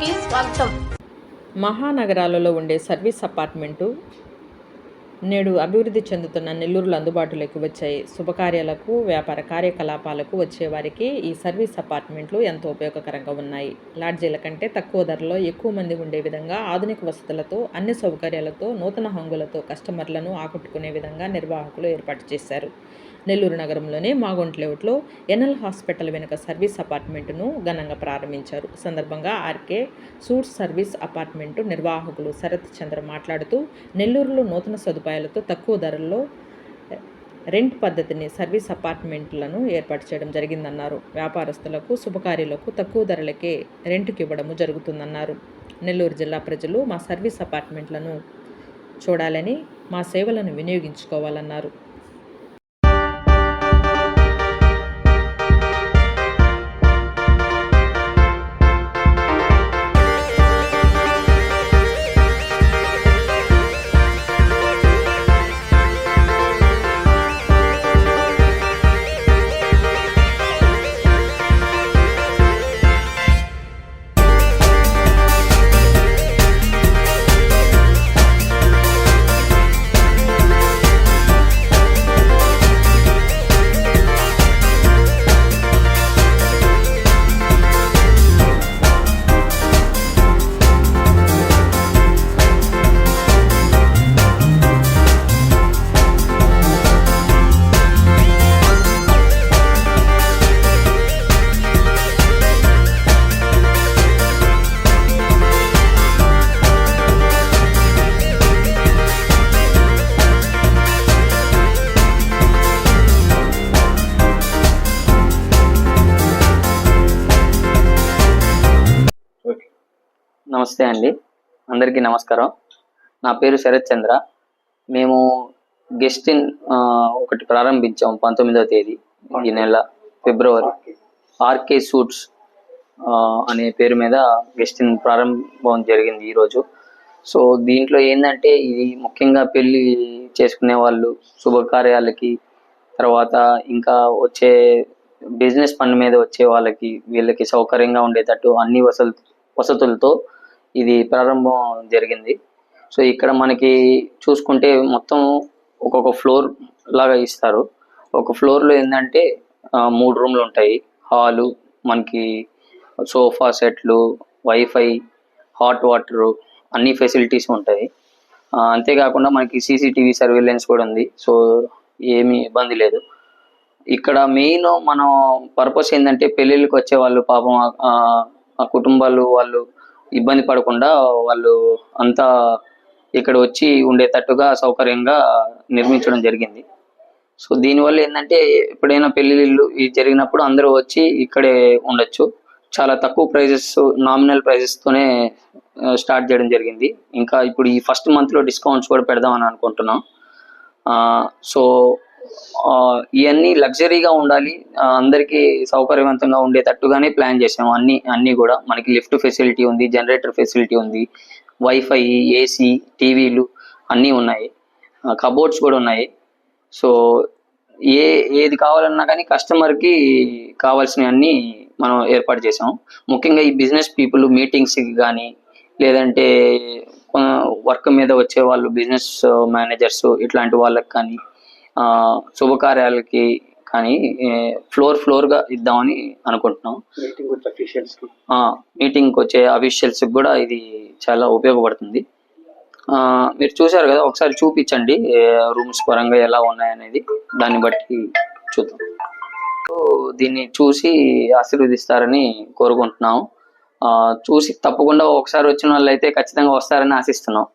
కి స్వాగతం. మహానగరాలలో ఉండే సర్వీస్ అపార్ట్మెంటు నేడు అభివృద్ధి చెందుతున్న నెల్లూరులో అందుబాటులోకి వచ్చాయి శుభకార్యాలకు వ్యాపార కార్యకలాపాలకు వచ్చేవారికి ఈ సర్వీస్ అపార్ట్మెంట్లు ఎంతో ఉపయోగకరంగా ఉన్నాయి. లాడ్జీల కంటే తక్కువ ధరలో ఎక్కువ మంది ఉండే విధంగా ఆధునిక వసతులతో అన్ని సౌకర్యాలతో నూతన హంగులతో కస్టమర్లను ఆకట్టుకునే విధంగా నిర్వాహకులు ఏర్పాటు చేశారు. నెల్లూరు నగరంలోని మాగొంట్ లేఅవుట్లో ఎన్ఎల్ హాస్పిటల్ వెనుక సర్వీస్ అపార్ట్మెంటును ఘనంగా ప్రారంభించారు. సందర్భంగా ఆర్కే సూట్స్ సర్వీస్ అపార్ట్మెంటు నిర్వాహకులు శరత్ చంద్ర మాట్లాడుతూ నెల్లూరులో నూతన సదుపాయం సదుపాయాలతో తక్కువ ధరల్లో రెంట్ పద్ధతిని సర్వీస్ అపార్ట్మెంట్లను ఏర్పాటు చేయడం జరిగిందన్నారు. వ్యాపారస్తులకు శుభకార్యాలకు తక్కువ ధరలకే రెంట్కి ఇవ్వడము జరుగుతుందన్నారు. నెల్లూరు జిల్లా ప్రజలు మా సర్వీస్ అపార్ట్మెంట్లను చూడాలని మా సేవలను వినియోగించుకోవాలన్నారు. నమస్తే అండి. అందరికీ నమస్కారం. నా పేరు శరత్ చంద్ర. మేము గెస్ట్ ఇన్ ఒకటి ప్రారంభించాం పంతొమ్మిదవ తేదీ ఈ నెల ఫిబ్రవరి. ఆర్కే సూట్స్ అనే పేరు మీద గెస్ట్ ఇన్ ప్రారంభం జరిగింది ఈరోజు సో దీంట్లో ఏంటంటే ఇది ముఖ్యంగా పెళ్ళి చేసుకునే వాళ్ళు శుభకార్యాలకి తర్వాత ఇంకా వచ్చే బిజినెస్ పని మీద వచ్చే వాళ్ళకి వీళ్ళకి సౌకర్యంగా ఉండేటట్టు అన్ని వసలు వసతులతో ఇది ప్రారంభం జరిగింది. సో ఇక్కడ మనకి చూసుకుంటే మొత్తం ఒక్కొక్క ఫ్లోర్ లాగా ఇస్తారు. ఒక ఫ్లోర్లో ఏంటంటే మూడు రూమ్లు ఉంటాయి. హాలు మనకి సోఫా సెట్లు వైఫై హాట్ వాటర్ అన్ని ఫెసిలిటీస్ ఉంటాయి. అంతేకాకుండా మనకి సీసీటీవీ సర్వేలెన్స్ కూడా ఉంది. సో ఏమీ ఇబ్బంది లేదు. ఇక్కడ మెయిన్ మనం పర్పస్ ఏంటంటే పెళ్ళిళ్ళకి వచ్చే వాళ్ళు పాపం ఆ కుటుంబాలు వాళ్ళు ఇబ్బంది పడకుండా వాళ్ళు అంతా ఇక్కడ వచ్చి ఉండేటట్టుగా సౌకర్యంగా నిర్మించడం జరిగింది. సో దీనివల్ల ఏంటంటే ఎప్పుడైనా పెళ్ళిళ్ళు ఇది జరిగినప్పుడు అందరూ వచ్చి ఇక్కడే ఉండొచ్చు. చాలా తక్కువ ప్రైజెస్ నామినల్ తోనే స్టార్ట్ చేయడం జరిగింది. ఇంకా ఇప్పుడు ఈ ఫస్ట్ మంత్లో డిస్కౌంట్స్ కూడా పెడదామని అనుకుంటున్నాం. సో ఇవన్నీ లగ్జరీగా ఉండాలి. అందరికీ సౌకర్యవంతంగా ఉండేటట్టుగానే ప్లాన్ చేసాము అన్ని అన్నీ కూడా. మనకి లిఫ్ట్ ఫెసిలిటీ ఉంది జనరేటర్ ఫెసిలిటీ ఉంది వైఫై ఏసీ టీవీలు అన్నీ ఉన్నాయి. కబోర్డ్స్ కూడా ఉన్నాయి. సో ఏ ఏది కావాలన్నా కానీ కస్టమర్కి కావాల్సినవన్నీ మనం ఏర్పాటు చేసాం ముఖ్యంగా ఈ బిజినెస్ పీపుల్ మీటింగ్స్కి కానీ లేదంటే వర్క్ మీద వచ్చే వాళ్ళు బిజినెస్ మేనేజర్స్ ఇట్లాంటి వాళ్ళకి కానీ శుభకార్యాలకి కానీ ఫ్లోర్ ఫ్లోర్గా ఇద్దామని అనుకుంటున్నాం. మీటింగ్ వచ్చే అఫీషియల్స్కి. మీటింగ్కి వచ్చే అఫీషియల్స్ కూడా ఇది చాలా ఉపయోగపడుతుంది. ఆ, మీరు చూశారు కదా ఒకసారి చూపించండి రూమ్స్ పరంగా ఎలా ఉన్నాయనేది. దాన్ని బట్టి చూద్దాం. సో దీన్ని చూసి ఆశీర్వదిస్తారని కోరుకుంటున్నాం చూసి తప్పకుండా ఒకసారి వచ్చిన వాళ్ళు అయితే ఖచ్చితంగా వస్తారని ఆశిస్తున్నాం.